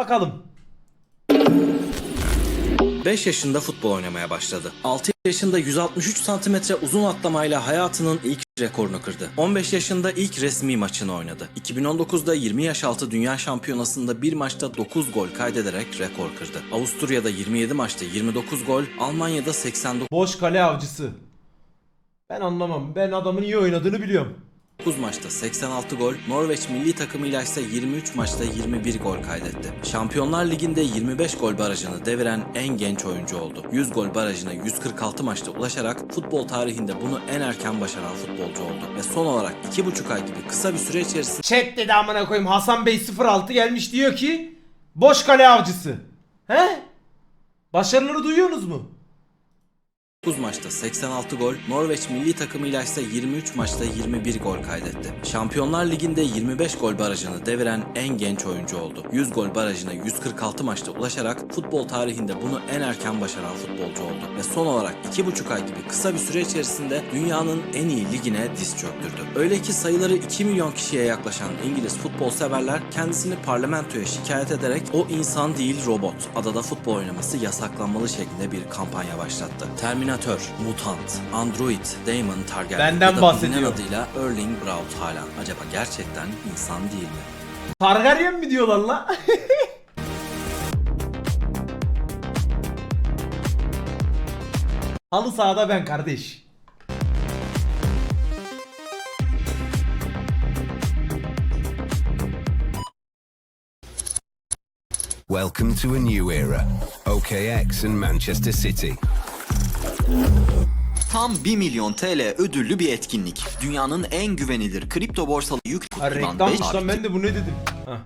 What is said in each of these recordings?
Bakalım. 5 yaşında futbol oynamaya başladı. 6 yaşında 163 santimetre uzun atlamayla hayatının ilk rekorunu kırdı. 15 yaşında ilk resmi maçını oynadı. 2019'da 20 yaş altı dünya şampiyonasında bir maçta 9 gol kaydederek rekor kırdı. Avusturya'da 27 maçta 29 gol, Almanya'da 89 Boş kale avcısı. Ben anlamam. Ben adamın iyi oynadığını biliyorum. 9 maçta 86 gol, Norveç milli takımıyla ise 23 maçta 21 gol kaydetti. Şampiyonlar Ligi'nde 25 gol barajını deviren en genç oyuncu oldu. 100 gol barajına 146 maçta ulaşarak futbol tarihinde bunu en erken başaran futbolcu oldu. Ve son olarak 2,5 ay gibi kısa bir süre içerisinde Chat dedi amına koyayım Hasan Bey 06 gelmiş diyor ki boş kale avcısı. He? Başarıları duyuyorsunuz mu? 9 maçta 86 gol, Norveç milli takımıyla ise 23 maçta 21 gol kaydetti. Şampiyonlar Ligi'nde 25 gol barajını deviren en genç oyuncu oldu. 100 gol barajına 146 maçta ulaşarak futbol tarihinde bunu en erken başaran futbolcu oldu. Ve son olarak 2,5 ay gibi kısa bir süre içerisinde dünyanın en iyi ligine diz çöktürdü. Öyle ki sayıları 2 milyon kişiye yaklaşan İngiliz futbol severler kendisini parlamentoya şikayet ederek o insan değil robot, adada futbol oynaması yasaklanmalı şeklinde bir kampanya başlattı. Terminator, Mutant, Android, Damon Targaryen Benden ya da bahsediyor. adıyla Erling Braut Haaland. Acaba gerçekten insan değil mi? Targaryen mi diyorlar la? Halı sahada ben kardeş. Welcome to a new era. OKX and Manchester City. Tam 1 milyon TL ödüllü bir etkinlik. Dünyanın en güvenilir kripto borsalı yük Ha, kutulan reklammış 5 lan ben de bu ne dedim. Hah.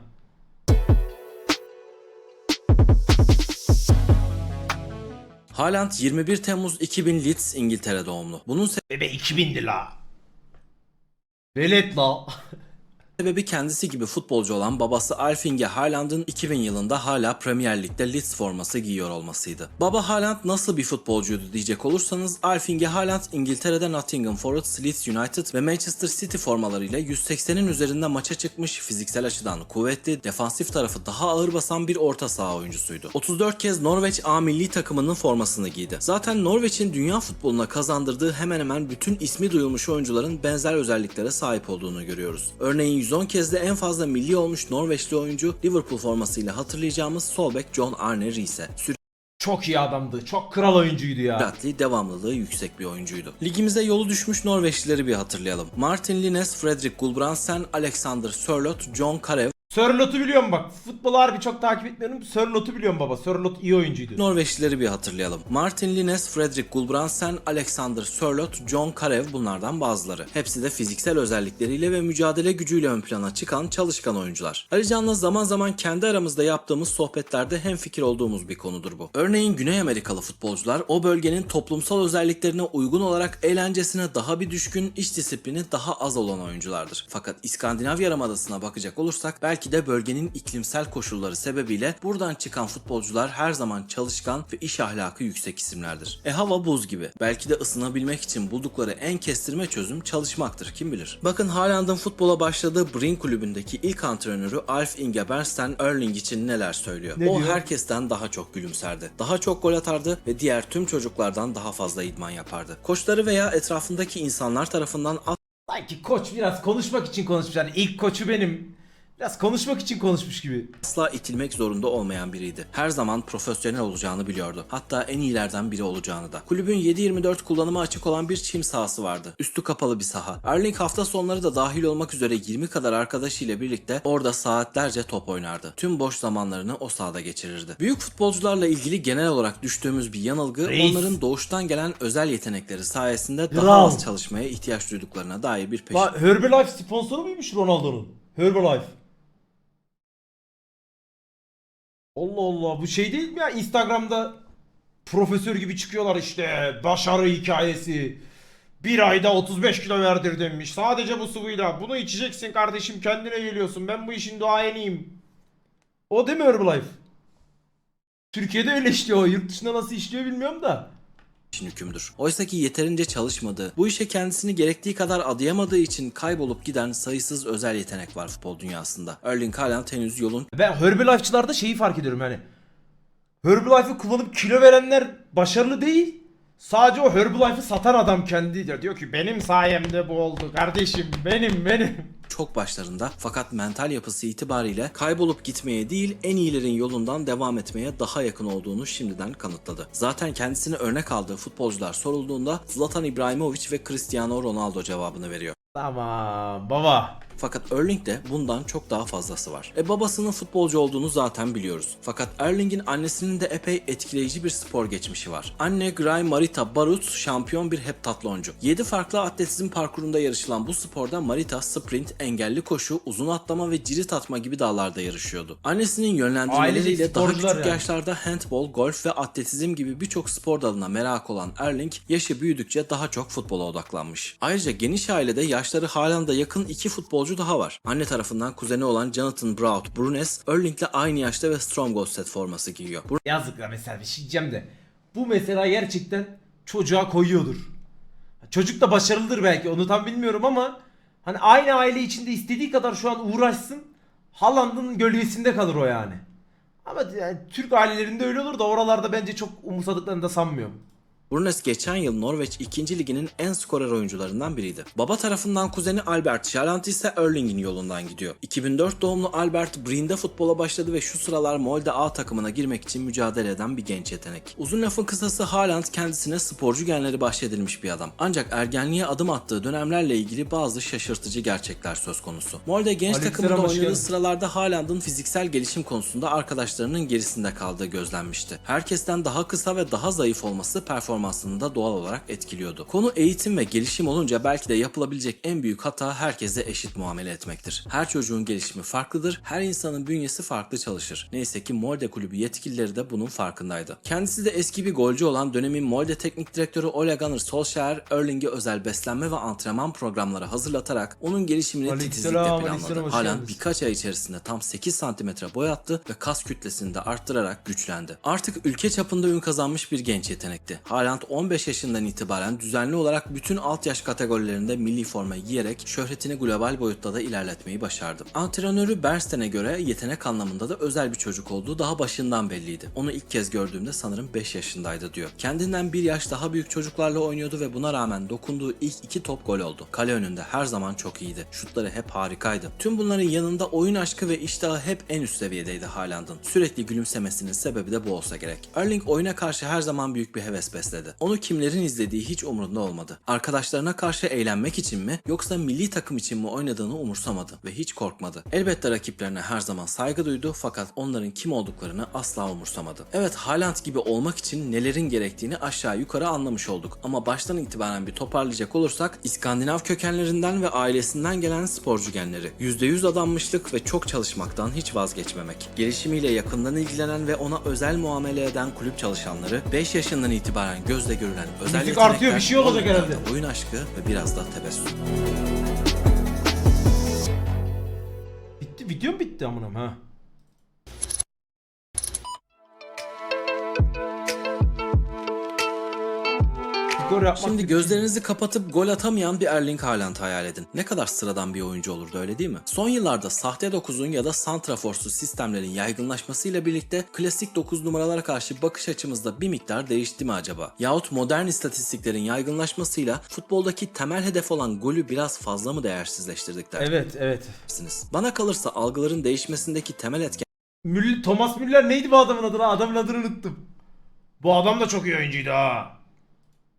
Haaland 21 Temmuz 2000 Leeds İngiltere doğumlu. Bunun Bebe 2000'di la. Velet la. Sebebi kendisi gibi futbolcu olan babası Alf Inge Haaland'ın 2000 yılında hala Premier Lig'de Leeds forması giyiyor olmasıydı. Baba Haaland nasıl bir futbolcuydu diyecek olursanız Alf Inge Haaland İngiltere'de Nottingham Forest, Leeds United ve Manchester City formalarıyla 180'in üzerinde maça çıkmış fiziksel açıdan kuvvetli, defansif tarafı daha ağır basan bir orta saha oyuncusuydu. 34 kez Norveç A milli takımının formasını giydi. Zaten Norveç'in dünya futboluna kazandırdığı hemen hemen bütün ismi duyulmuş oyuncuların benzer özelliklere sahip olduğunu görüyoruz. Örneğin 110 kez de en fazla milli olmuş Norveçli oyuncu Liverpool formasıyla hatırlayacağımız sol bek John Arne Riise. Çok iyi adamdı. Çok kral oyuncuydu ya. Süratli, devamlılığı yüksek bir oyuncuydu. Ligimize yolu düşmüş Norveçlileri bir hatırlayalım. Martin Lines, Fredrik Gulbrandsen, Alexander Sørloth, John Carew, Sörlot'u biliyorum bak. Futbolu harbi çok takip etmiyorum. Sörlot'u biliyorum baba. Sörlot iyi oyuncuydu. Norveçlileri bir hatırlayalım. Martin Lines, Fredrik Gulbrandsen, Alexander Sørloth, John Carew bunlardan bazıları. Hepsi de fiziksel özellikleriyle ve mücadele gücüyle ön plana çıkan çalışkan oyuncular. Alican'la zaman zaman kendi aramızda yaptığımız sohbetlerde hemfikir olduğumuz bir konudur bu. Örneğin Güney Amerikalı futbolcular o bölgenin toplumsal özelliklerine uygun olarak eğlencesine daha bir düşkün, iş disiplini daha az olan oyunculardır. Fakat İskandinav Yarımadası'na bakacak olursak belki de bölgenin iklimsel koşulları sebebiyle buradan çıkan futbolcular her zaman çalışkan ve iş ahlakı yüksek isimlerdir. E hava buz gibi. Belki de ısınabilmek için buldukları en kestirme çözüm çalışmaktır kim bilir. Bakın Haaland'ın futbola başladığı Brin kulübündeki ilk antrenörü Alf Inge Bernstein Erling için neler söylüyor. Ne o diyor? herkesten daha çok gülümserdi. Daha çok gol atardı ve diğer tüm çocuklardan daha fazla idman yapardı. Koçları veya etrafındaki insanlar tarafından Sanki koç biraz konuşmak için konuşmuş. Yani ilk koçu benim. Biraz konuşmak için konuşmuş gibi. asla itilmek zorunda olmayan biriydi. Her zaman profesyonel olacağını biliyordu. Hatta en iyilerden biri olacağını da. Kulübün 7-24 kullanıma açık olan bir çim sahası vardı. Üstü kapalı bir saha. Erling hafta sonları da dahil olmak üzere 20 kadar arkadaşıyla birlikte orada saatlerce top oynardı. Tüm boş zamanlarını o sahada geçirirdi. Büyük futbolcularla ilgili genel olarak düştüğümüz bir yanılgı Reis. onların doğuştan gelen özel yetenekleri sayesinde daha az çalışmaya ihtiyaç duyduklarına dair bir peşin. Herbalife sponsoru muymuş Ronaldo'nun? Herbalife. Allah Allah bu şey değil mi ya Instagram'da profesör gibi çıkıyorlar işte başarı hikayesi. Bir ayda 35 kilo verdirdimiş. Sadece bu sıvıyla. Bunu içeceksin kardeşim kendine geliyorsun. Ben bu işin duayeniyim. O değil mi Herbalife? Türkiye'de öyle işliyor. Yurt dışında nasıl işliyor bilmiyorum da. İçin hükümdür. Oysa ki yeterince çalışmadığı, bu işe kendisini gerektiği kadar adayamadığı için kaybolup giden sayısız özel yetenek var futbol dünyasında. Erling Haaland henüz yolun Ben Herbalife'çılarda şeyi fark ediyorum yani. Herbalife'ı kullanıp kilo verenler başarılı değil. Sadece o Herbalife'ı satan adam kendi diyor. Diyor ki benim sayemde bu oldu kardeşim benim benim. çok başlarında fakat mental yapısı itibariyle kaybolup gitmeye değil en iyilerin yolundan devam etmeye daha yakın olduğunu şimdiden kanıtladı. Zaten kendisine örnek aldığı futbolcular sorulduğunda Zlatan İbrahimovic ve Cristiano Ronaldo cevabını veriyor. Tamam baba. Fakat Erling'de bundan çok daha fazlası var. E babasının futbolcu olduğunu zaten biliyoruz. Fakat Erling'in annesinin de epey etkileyici bir spor geçmişi var. Anne Gray Marita Barut şampiyon bir heptatloncu. 7 farklı atletizm parkurunda yarışılan bu sporda Marita sprint, engelli koşu, uzun atlama ve cirit atma gibi dallarda yarışıyordu. Annesinin yönlendirmeleriyle daha küçük yani. yaşlarda handball, golf ve atletizm gibi birçok spor dalına merak olan Erling yaşı büyüdükçe daha çok futbola odaklanmış. Ayrıca geniş ailede yaşları halen de yakın iki futbolcu daha var. Anne tarafından kuzeni olan Jonathan Braut Brunes, Erling'le aynı yaşta ve Stromgosset forması giyiyor. Yazık ya mesela bir şey de. Bu mesela gerçekten çocuğa koyuyordur. Çocuk da başarılıdır belki onu tam bilmiyorum ama hani aynı aile içinde istediği kadar şu an uğraşsın. Haaland'ın gölgesinde kalır o yani. Ama yani Türk ailelerinde öyle olur da oralarda bence çok umursadıklarını da sanmıyorum. Brunes geçen yıl Norveç 2. liginin en skorer oyuncularından biriydi. Baba tarafından kuzeni Albert Schaaland ise Erling'in yolundan gidiyor. 2004 doğumlu Albert Brien'de futbola başladı ve şu sıralar Molde A takımına girmek için mücadele eden bir genç yetenek. Uzun lafın kısası Haaland kendisine sporcu genleri bahşedilmiş bir adam. Ancak ergenliğe adım attığı dönemlerle ilgili bazı şaşırtıcı gerçekler söz konusu. Molde genç Aleykümselam, takımında oynadığı geldin. sıralarda Haaland'ın fiziksel gelişim konusunda arkadaşlarının gerisinde kaldığı gözlenmişti. Herkesten daha kısa ve daha zayıf olması performansını da doğal olarak etkiliyordu. Konu eğitim ve gelişim olunca belki de yapılabilecek en büyük hata herkese eşit muamele etmektir. Her çocuğun gelişimi farklıdır, her insanın bünyesi farklı çalışır. Neyse ki Molde kulübü yetkilileri de bunun farkındaydı. Kendisi de eski bir golcü olan dönemin Molde teknik direktörü Ole Gunnar Solskjaer, Erling'e özel beslenme ve antrenman programları hazırlatarak onun gelişimini titizlikle planladı. geldiniz. birkaç ay içerisinde tam 8 santimetre boy attı ve kas kütlesini de arttırarak güçlendi. Artık ülke çapında ün kazanmış bir genç yetenekti. Haaland 15 yaşından itibaren düzenli olarak bütün alt yaş kategorilerinde milli forma giyerek şöhretini global boyutta da ilerletmeyi başardı. Antrenörü Bernstein'e göre yetenek anlamında da özel bir çocuk olduğu daha başından belliydi. Onu ilk kez gördüğümde sanırım 5 yaşındaydı diyor. Kendinden bir yaş daha büyük çocuklarla oynuyordu ve buna rağmen dokunduğu ilk iki top gol oldu. Kale önünde her zaman çok iyiydi. Şutları hep harikaydı. Tüm bunların yanında oyun aşkı ve iştahı hep en üst seviyedeydi Haaland'ın. Sürekli gülümsemesinin sebebi de bu olsa gerek. Erling oyuna karşı her zaman büyük bir heves besledi. Onu kimlerin izlediği hiç umurunda olmadı. Arkadaşlarına karşı eğlenmek için mi yoksa milli takım için mi oynadığını umursamadı ve hiç korkmadı. Elbette rakiplerine her zaman saygı duydu fakat onların kim olduklarını asla umursamadı. Evet Haaland gibi olmak için nelerin gerektiğini aşağı yukarı anlamış olduk ama baştan itibaren bir toparlayacak olursak İskandinav kökenlerinden ve ailesinden gelen sporcu genleri, %100 adanmışlık ve çok çalışmaktan hiç vazgeçmemek, gelişimiyle yakından ilgilenen ve ona özel muamele eden kulüp çalışanları, 5 yaşından itibaren gözle görülen özel Müzik artıyor, bir şey olacak herhalde. Oyun aşkı ve biraz da tebessüm. Bitti video mu bitti amınam ha? Skor yapmak Şimdi gözlerinizi kapatıp gol atamayan bir Erling Haaland hayal edin. Ne kadar sıradan bir oyuncu olurdu öyle değil mi? Son yıllarda sahte 9'un ya da santraforsuz sistemlerin yaygınlaşmasıyla birlikte klasik 9 numaralara karşı bakış açımızda bir miktar değişti mi acaba? Yahut modern istatistiklerin yaygınlaşmasıyla futboldaki temel hedef olan golü biraz fazla mı değersizleştirdik Evet evet. dersiniz? Bana kalırsa algıların değişmesindeki temel etken Müller, Thomas Müller neydi bu adamın adı lan? Adamın adını unuttum. Bu adam da çok iyi oyuncuydu ha.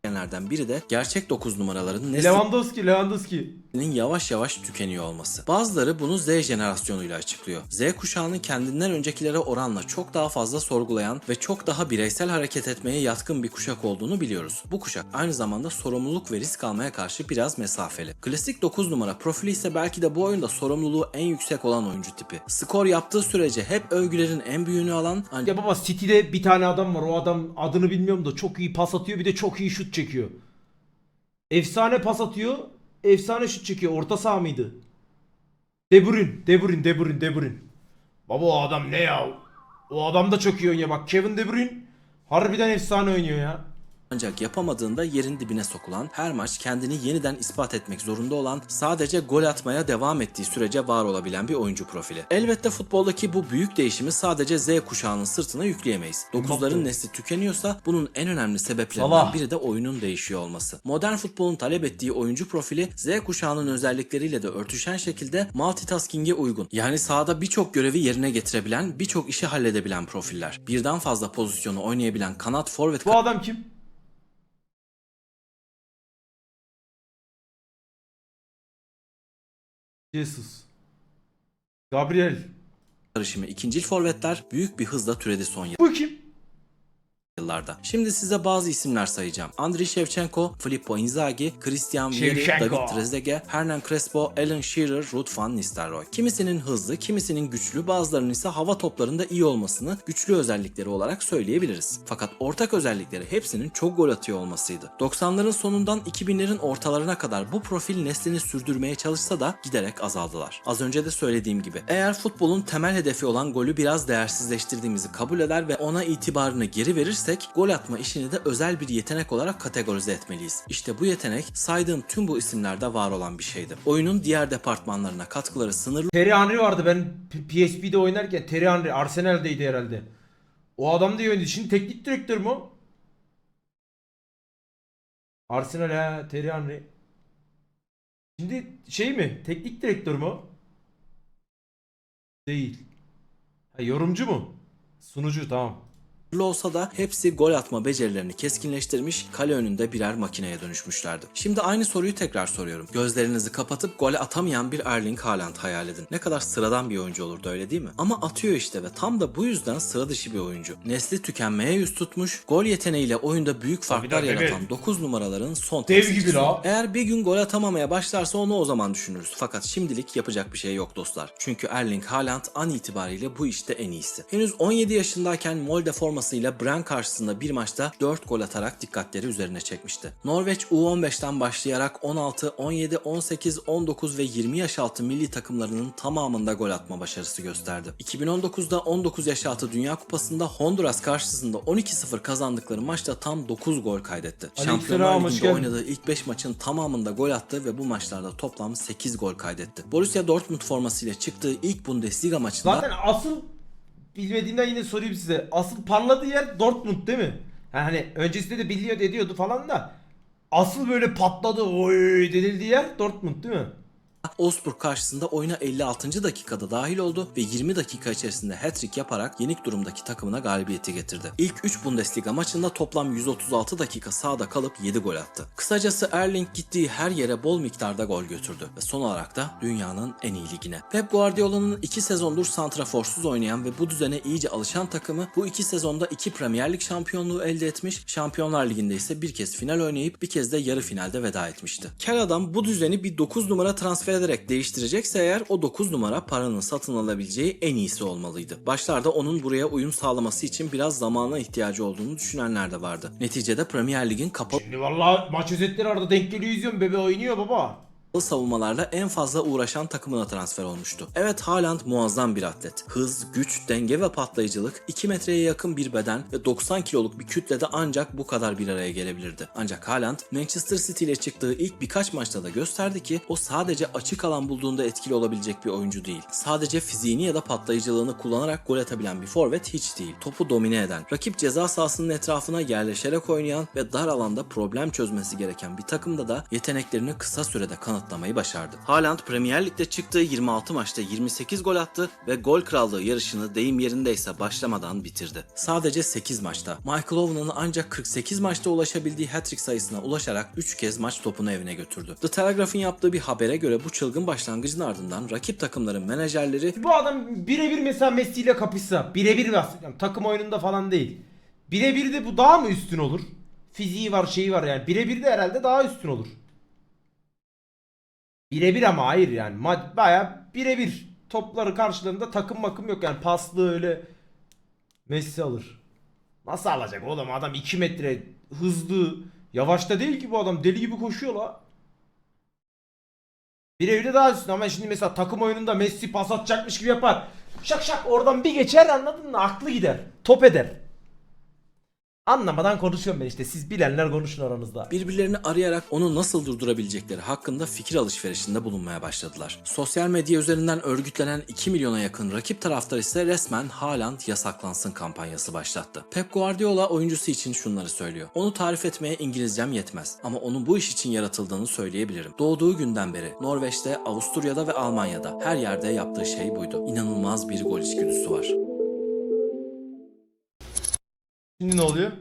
Etkenlerden biri de gerçek 9 numaraların neslinin Lewandowski, Lewandowski. Yavaş yavaş tükeniyor olması. Bazıları bunu Z jenerasyonuyla açıklıyor. Z kuşağının kendinden öncekilere oranla çok daha fazla sorgulayan ve çok daha bireysel hareket etmeye yatkın bir kuşak olduğunu biliyoruz. Bu kuşak aynı zamanda sorumluluk ve risk almaya karşı biraz mesafeli. Klasik 9 numara profili ise belki de bu oyunda sorumluluğu en yüksek olan oyuncu tipi. Skor yaptığı sürece hep övgülerin en büyüğünü alan Ya baba City'de bir tane adam var. O adam adını bilmiyorum da çok iyi pas atıyor bir de çok iyi şut çekiyor. Efsane pas atıyor. Efsane şut çekiyor. Orta saha mıydı? De Bruyne, De Bruyne, De Bruyne, De Bruyne. Baba o adam ne ya? O adam da çok iyi oynuyor. Bak Kevin De Bruyne harbiden efsane oynuyor ya. Ancak yapamadığında yerin dibine sokulan, her maç kendini yeniden ispat etmek zorunda olan, sadece gol atmaya devam ettiği sürece var olabilen bir oyuncu profili. Elbette futboldaki bu büyük değişimi sadece Z kuşağının sırtına yükleyemeyiz. Dokuzların nesli tükeniyorsa bunun en önemli sebeplerinden biri de oyunun değişiyor olması. Modern futbolun talep ettiği oyuncu profili Z kuşağının özellikleriyle de örtüşen şekilde multitasking'e uygun. Yani sahada birçok görevi yerine getirebilen, birçok işi halledebilen profiller. Birden fazla pozisyonu oynayabilen kanat forvet Bu adam kim? Jesus. Gabriel. karışımı ikincil forvetler büyük bir hızla türedi son Bu kim? Yıllarda. Şimdi size bazı isimler sayacağım. Andriy Shevchenko, Filippo Inzaghi, Christian Vieri. David Trezeguet, Hernan Crespo, Alan Shearer, Ruud van Nistelrooy. Kimisinin hızlı, kimisinin güçlü, bazılarının ise hava toplarında iyi olmasını güçlü özellikleri olarak söyleyebiliriz. Fakat ortak özellikleri hepsinin çok gol atıyor olmasıydı. 90'ların sonundan 2000'lerin ortalarına kadar bu profil neslini sürdürmeye çalışsa da giderek azaldılar. Az önce de söylediğim gibi eğer futbolun temel hedefi olan golü biraz değersizleştirdiğimizi kabul eder ve ona itibarını geri verirsek gol atma işini de özel bir yetenek olarak kategorize etmeliyiz. İşte bu yetenek saydığım tüm bu isimlerde var olan bir şeydi. Oyunun diğer departmanlarına katkıları sınırlı Terry Henry vardı ben PSP'de oynarken Terry Henry Arsenal'deydi herhalde. O adam da iyi. Şimdi teknik direktör mü o? Arsenal ha Terry Henry. Şimdi şey mi? Teknik direktör mü? Değil. Ha, yorumcu mu? Sunucu tamam. Olsa da hepsi gol atma becerilerini keskinleştirmiş, kale önünde birer makineye dönüşmüşlerdi. Şimdi aynı soruyu tekrar soruyorum. Gözlerinizi kapatıp gole atamayan bir Erling Haaland hayal edin. Ne kadar sıradan bir oyuncu olurdu öyle değil mi? Ama atıyor işte ve tam da bu yüzden sıra dışı bir oyuncu. Nesli tükenmeye yüz tutmuş, gol yeteneğiyle oyunda büyük farklar tabii. yaratan 9 numaraların son Dev temsilcisi. gibi la. Eğer bir gün gol atamamaya başlarsa onu o zaman düşünürüz. Fakat şimdilik yapacak bir şey yok dostlar. Çünkü Erling Haaland an itibariyle bu işte en iyisi. Henüz 17 yaşındayken Molde formasıyla Bren karşısında bir maçta 4 gol atarak dikkatleri üzerine çekmişti. Norveç U15'ten başlayarak 16, 17, 18, 19 ve 20 yaş altı milli takımlarının tamamında gol atma başarısı gösterdi. 2019'da 19 yaş altı Dünya Kupası'nda Honduras karşısında 12-0 kazandıkları maçta tam 9 gol kaydetti. Şampiyonlar Ligi'nde oynadığı ilk 5 maçın tamamında gol attı ve bu maçlarda toplam 8 gol kaydetti. Borussia Dortmund formasıyla çıktığı ilk Bundesliga maçında Zaten asıl bilmediğimden yine sorayım size. Asıl parladığı yer Dortmund değil mi? Yani hani öncesinde de biliyordu ediyordu falan da asıl böyle patladı oy denildiği yer Dortmund değil mi? Wolfsburg karşısında oyuna 56. dakikada dahil oldu ve 20 dakika içerisinde hat-trick yaparak yenik durumdaki takımına galibiyeti getirdi. İlk 3 Bundesliga maçında toplam 136 dakika sahada kalıp 7 gol attı. Kısacası Erling gittiği her yere bol miktarda gol götürdü ve son olarak da dünyanın en iyi ligine. Pep Guardiola'nın 2 sezondur santraforsuz oynayan ve bu düzene iyice alışan takımı bu 2 sezonda 2 Premier Lig şampiyonluğu elde etmiş, Şampiyonlar Ligi'nde ise bir kez final oynayıp bir kez de yarı finalde veda etmişti. Kel adam bu düzeni bir 9 numara transfer ederek değiştirecekse eğer o 9 numara paranın satın alabileceği en iyisi olmalıydı. Başlarda onun buraya uyum sağlaması için biraz zamana ihtiyacı olduğunu düşünenler de vardı. Neticede Premier Lig'in kapalı Şimdi vallahi maç özetleri arada denk geliyor izliyorum bebe oynuyor baba. Savunmalarla en fazla uğraşan takımına transfer olmuştu. Evet Haaland muazzam bir atlet. Hız, güç, denge ve patlayıcılık 2 metreye yakın bir beden ve 90 kiloluk bir kütlede ancak bu kadar bir araya gelebilirdi. Ancak Haaland Manchester City ile çıktığı ilk birkaç maçta da gösterdi ki o sadece açık alan bulduğunda etkili olabilecek bir oyuncu değil. Sadece fiziğini ya da patlayıcılığını kullanarak gol atabilen bir forvet hiç değil. Topu domine eden, rakip ceza sahasının etrafına yerleşerek oynayan ve dar alanda problem çözmesi gereken bir takımda da yeteneklerini kısa sürede kanıtlamayı başardı. Haaland Premier Lig'de çıktığı 26 maçta 28 gol attı ve gol krallığı yarışını deyim yerindeyse başlamadan bitirdi. Sadece 8 maçta. Michael Owen'ın ancak 48 maçta ulaşabildiği hat-trick sayısına ulaşarak 3 kez maç topunu evine götürdü. The Telegraph'ın yaptığı bir habere göre bu çılgın başlangıcın ardından rakip takımların menajerleri Bu adam birebir mesela Messi ile kapışsa birebir bahsediyorum takım oyununda falan değil. Birebir de bu daha mı üstün olur? Fiziği var şeyi var yani birebir de herhalde daha üstün olur. Birebir ama hayır yani Ma- baya birebir topları karşılarında takım makım yok yani paslı öyle Messi alır. Nasıl alacak oğlum adam 2 metre hızlı yavaşta değil ki bu adam deli gibi koşuyor la. Birebir de daha üstün ama şimdi mesela takım oyununda Messi pas atacakmış gibi yapar. Şak şak oradan bir geçer anladın mı? Aklı gider. Top eder. Anlamadan konuşuyorum ben işte. Siz bilenler konuşun aranızda. birbirlerini arayarak onu nasıl durdurabilecekleri hakkında fikir alışverişinde bulunmaya başladılar. Sosyal medya üzerinden örgütlenen 2 milyona yakın rakip taraftar ise resmen Haaland yasaklansın kampanyası başlattı. Pep Guardiola oyuncusu için şunları söylüyor. Onu tarif etmeye İngilizcem yetmez ama onun bu iş için yaratıldığını söyleyebilirim. Doğduğu günden beri Norveç'te, Avusturya'da ve Almanya'da her yerde yaptığı şey buydu. İnanılmaz bir gol içgüdüsü var. Şimdi ne oluyor?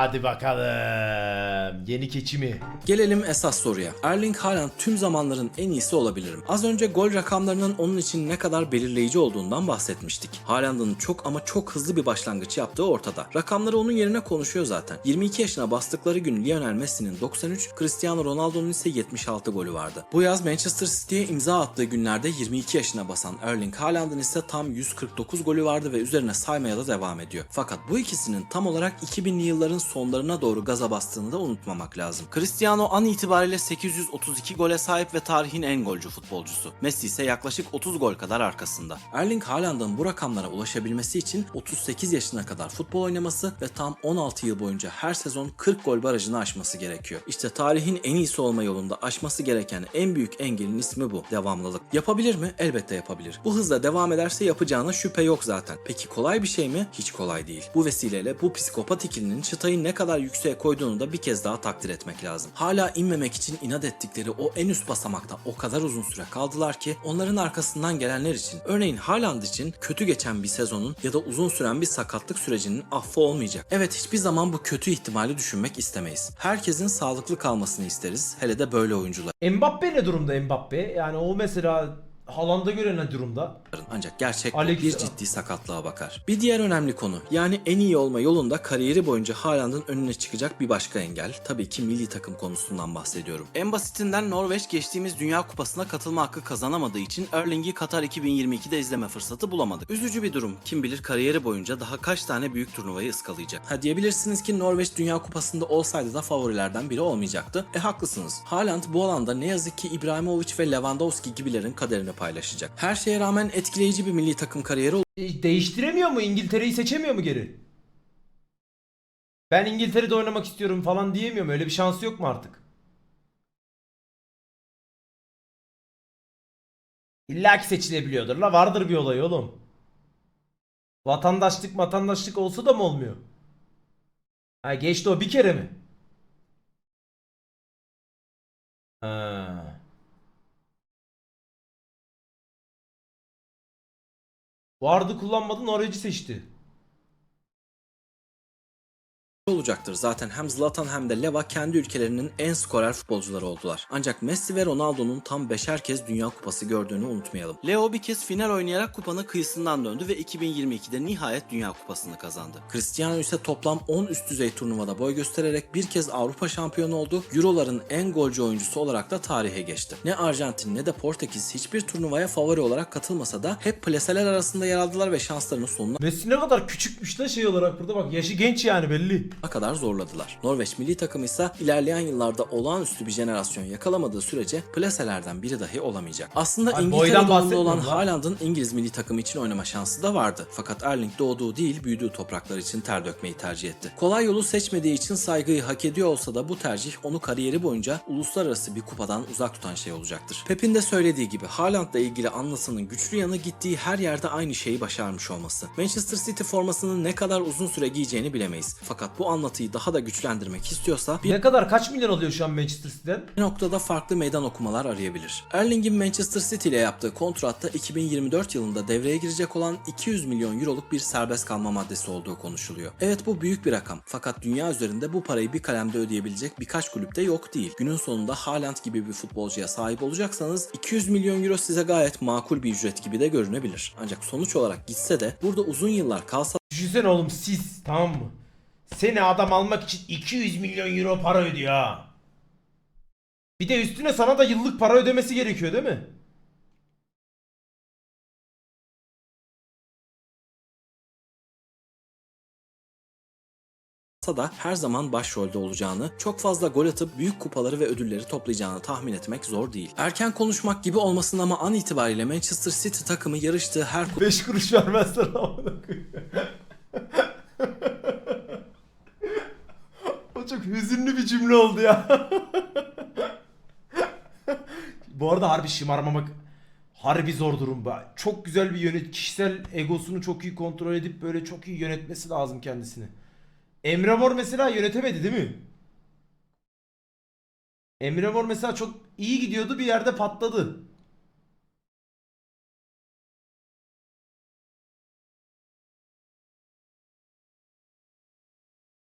Hadi bakalım. Yeni keçi mi? Gelelim esas soruya. Erling Haaland tüm zamanların en iyisi olabilir mi? Az önce gol rakamlarının onun için ne kadar belirleyici olduğundan bahsetmiştik. Haaland'ın çok ama çok hızlı bir başlangıç yaptığı ortada. Rakamları onun yerine konuşuyor zaten. 22 yaşına bastıkları gün Lionel Messi'nin 93, Cristiano Ronaldo'nun ise 76 golü vardı. Bu yaz Manchester City'ye imza attığı günlerde 22 yaşına basan Erling Haaland'ın ise tam 149 golü vardı ve üzerine saymaya da devam ediyor. Fakat bu ikisinin tam olarak 2000'li yılların sonlarına doğru gaza bastığını da unutmamak lazım. Cristiano an itibariyle 832 gole sahip ve tarihin en golcü futbolcusu. Messi ise yaklaşık 30 gol kadar arkasında. Erling Haaland'ın bu rakamlara ulaşabilmesi için 38 yaşına kadar futbol oynaması ve tam 16 yıl boyunca her sezon 40 gol barajını aşması gerekiyor. İşte tarihin en iyisi olma yolunda aşması gereken en büyük engelin ismi bu. Devamlılık. Yapabilir mi? Elbette yapabilir. Bu hızla devam ederse yapacağına şüphe yok zaten. Peki kolay bir şey mi? Hiç kolay değil. Bu vesileyle bu psikopat ikilinin çıtayı ne kadar yükseğe koyduğunu da bir kez daha takdir etmek lazım. Hala inmemek için inat ettikleri o en üst basamakta o kadar uzun süre kaldılar ki onların arkasından gelenler için örneğin Haaland için kötü geçen bir sezonun ya da uzun süren bir sakatlık sürecinin affı olmayacak. Evet hiçbir zaman bu kötü ihtimali düşünmek istemeyiz. Herkesin sağlıklı kalmasını isteriz hele de böyle oyuncular. Mbappe ne durumda Mbappe? Yani o mesela Haaland'a göre ne durumda? Ancak gerçek bu, bir ciddi sakatlığa bakar. Bir diğer önemli konu yani en iyi olma yolunda kariyeri boyunca Haaland'ın önüne çıkacak bir başka engel. Tabii ki milli takım konusundan bahsediyorum. En basitinden Norveç geçtiğimiz Dünya Kupası'na katılma hakkı kazanamadığı için Erling'i Katar 2022'de izleme fırsatı bulamadı. Üzücü bir durum. Kim bilir kariyeri boyunca daha kaç tane büyük turnuvayı ıskalayacak. Ha diyebilirsiniz ki Norveç Dünya Kupası'nda olsaydı da favorilerden biri olmayacaktı. E haklısınız. Haaland bu alanda ne yazık ki İbrahimovic ve Lewandowski gibilerin kaderini paylaşacak. Her şeye rağmen etkileyici bir milli takım kariyeri E, Değiştiremiyor mu? İngiltere'yi seçemiyor mu geri? Ben İngiltere'de oynamak istiyorum falan diyemiyor mu? Öyle bir şansı yok mu artık? İlla ki seçilebiliyordur la. Vardır bir olay oğlum. Vatandaşlık vatandaşlık olsa da mı olmuyor? Ha geçti o bir kere mi? Ha. Vardı kullanmadı Norveç'i seçti. Olacaktır. Zaten hem Zlatan hem de Leva kendi ülkelerinin en skorer futbolcuları oldular. Ancak Messi ve Ronaldo'nun tam beşer kez Dünya Kupası gördüğünü unutmayalım. Leo bir kez final oynayarak kupanın kıyısından döndü ve 2022'de nihayet Dünya Kupası'nı kazandı. Cristiano ise toplam 10 üst düzey turnuvada boy göstererek bir kez Avrupa şampiyonu oldu. Euroların en golcü oyuncusu olarak da tarihe geçti. Ne Arjantin ne de Portekiz hiçbir turnuvaya favori olarak katılmasa da hep plaseler arasında yer aldılar ve şanslarını sonuna Messi ne kadar küçükmüş da şey olarak burada bak yaşı genç yani belli. Kadar zorladılar. Norveç milli takımı ise ilerleyen yıllarda olağanüstü bir jenerasyon yakalamadığı sürece plaselerden biri dahi olamayacak. Aslında Abi İngiltere boydan doğumlu olan lan. Haaland'ın İngiliz milli takımı için oynama şansı da vardı. Fakat Erling doğduğu değil büyüdüğü topraklar için ter dökmeyi tercih etti. Kolay yolu seçmediği için saygıyı hak ediyor olsa da bu tercih onu kariyeri boyunca uluslararası bir kupadan uzak tutan şey olacaktır. Pep'in de söylediği gibi Haaland'la ilgili anlasının güçlü yanı gittiği her yerde aynı şeyi başarmış olması. Manchester City formasını ne kadar uzun süre giyeceğini bilemeyiz. Fakat bu anlatıyı daha da güçlendirmek istiyorsa bir Ne kadar kaç milyon alıyor şu an Manchester City'den? bir noktada farklı meydan okumalar arayabilir. Erling'in Manchester City ile yaptığı kontratta 2024 yılında devreye girecek olan 200 milyon euroluk bir serbest kalma maddesi olduğu konuşuluyor. Evet bu büyük bir rakam fakat dünya üzerinde bu parayı bir kalemde ödeyebilecek birkaç kulüpte yok değil. Günün sonunda Haaland gibi bir futbolcuya sahip olacaksanız 200 milyon euro size gayet makul bir ücret gibi de görünebilir. Ancak sonuç olarak gitse de burada uzun yıllar kalsa Düşünsene oğlum siz tamam mı? Seni adam almak için 200 milyon euro para ödüyor ha. Bir de üstüne sana da yıllık para ödemesi gerekiyor değil mi? da her zaman başrolde olacağını, çok fazla gol atıp büyük kupaları ve ödülleri toplayacağını tahmin etmek zor değil. Erken konuşmak gibi olmasın ama an itibariyle Manchester City takımı yarıştığı her 5 kuruş vermezler amına koyayım. çok hüzünlü bir cümle oldu ya. Bu arada harbi şımarmamak harbi zor durum be. Çok güzel bir yönet kişisel egosunu çok iyi kontrol edip böyle çok iyi yönetmesi lazım kendisini. Emre Mor mesela yönetemedi değil mi? Emre Mor mesela çok iyi gidiyordu bir yerde patladı.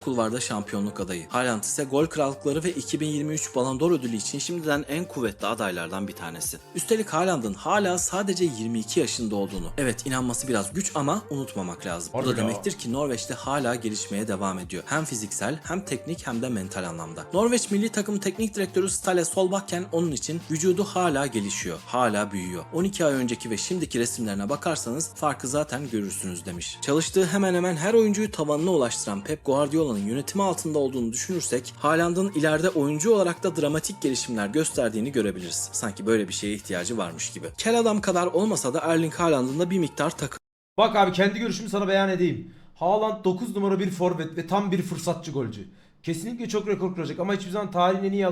Kulvarda şampiyonluk adayı. Haaland ise gol krallıkları ve 2023 Ballon d'Or ödülü için şimdiden en kuvvetli adaylardan bir tanesi. Üstelik Haaland'ın hala sadece 22 yaşında olduğunu. Evet inanması biraz güç ama unutmamak lazım. Bu da demektir ki Norveç'te hala gelişmeye devam ediyor. Hem fiziksel hem teknik hem de mental anlamda. Norveç milli takım teknik direktörü Stale Solbakken onun için vücudu hala gelişiyor. Hala büyüyor. 12 ay önceki ve şimdiki resimlerine bakarsanız farkı zaten görürsünüz demiş. Çalıştığı hemen hemen her oyuncuyu tavanına ulaştıran Pep Guardiola'nın yönetimi altında olduğunu düşünürsek Haaland'ın ileride oyuncu olarak da dramatik gelişimler gösterdiğini görebiliriz. Sanki böyle bir şeye ihtiyacı varmış gibi. Kel adam kadar olmasa da Erling Haaland'ın da bir miktar takım Bak abi kendi görüşümü sana beyan edeyim. Haaland 9 numara bir forvet ve tam bir fırsatçı golcü. Kesinlikle çok rekor kıracak ama hiçbir zaman tarihin en iyi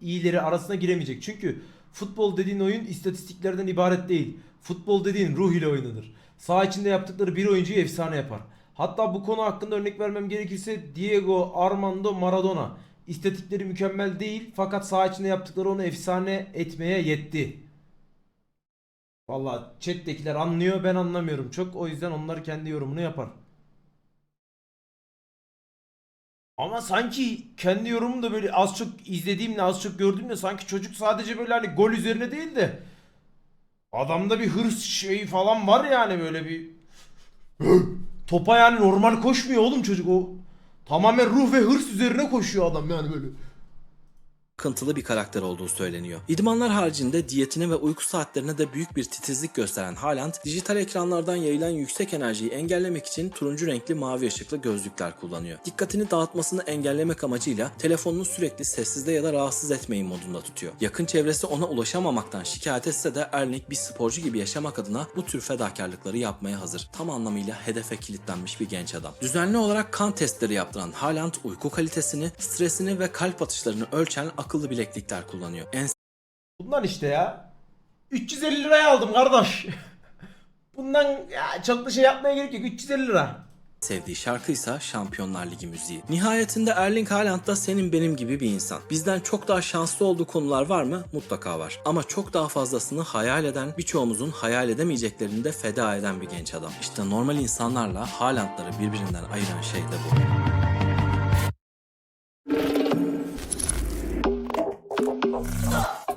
iyileri arasına giremeyecek. Çünkü futbol dediğin oyun istatistiklerden ibaret değil. Futbol dediğin ruh ile oynanır. Saha içinde yaptıkları bir oyuncuyu efsane yapar. Hatta bu konu hakkında örnek vermem gerekirse Diego Armando Maradona. İstatistikleri mükemmel değil fakat saha içinde yaptıkları onu efsane etmeye yetti. Valla chat'tekiler anlıyor ben anlamıyorum çok o yüzden onlar kendi yorumunu yapar. Ama sanki kendi yorumumu da böyle az çok izlediğimle az çok gördüğümle sanki çocuk sadece böyle hani gol üzerine değil de adamda bir hırs şeyi falan var yani böyle bir topa yani normal koşmuyor oğlum çocuk o tamamen ruh ve hırs üzerine koşuyor adam yani böyle. Takıntılı bir karakter olduğu söyleniyor. İdmanlar haricinde diyetine ve uyku saatlerine de büyük bir titizlik gösteren Haaland, dijital ekranlardan yayılan yüksek enerjiyi engellemek için turuncu renkli mavi ışıklı gözlükler kullanıyor. Dikkatini dağıtmasını engellemek amacıyla telefonunu sürekli sessizde ya da rahatsız etmeyin modunda tutuyor. Yakın çevresi ona ulaşamamaktan şikayet etse de Erling bir sporcu gibi yaşamak adına bu tür fedakarlıkları yapmaya hazır. Tam anlamıyla hedefe kilitlenmiş bir genç adam. Düzenli olarak kan testleri yaptıran Haaland uyku kalitesini, stresini ve kalp atışlarını ölçen akıllı bileklikler kullanıyor. En Bundan işte ya. 350 liraya aldım kardeş. Bundan ya çok da şey yapmaya gerek yok. 350 lira. sevdiği şarkıysa Şampiyonlar Ligi müziği. Nihayetinde Erling Haaland da senin benim gibi bir insan. Bizden çok daha şanslı olduğu konular var mı? Mutlaka var. Ama çok daha fazlasını hayal eden, birçoğumuzun hayal edemeyeceklerini de feda eden bir genç adam. İşte normal insanlarla Haaland'ları birbirinden ayıran şey de bu.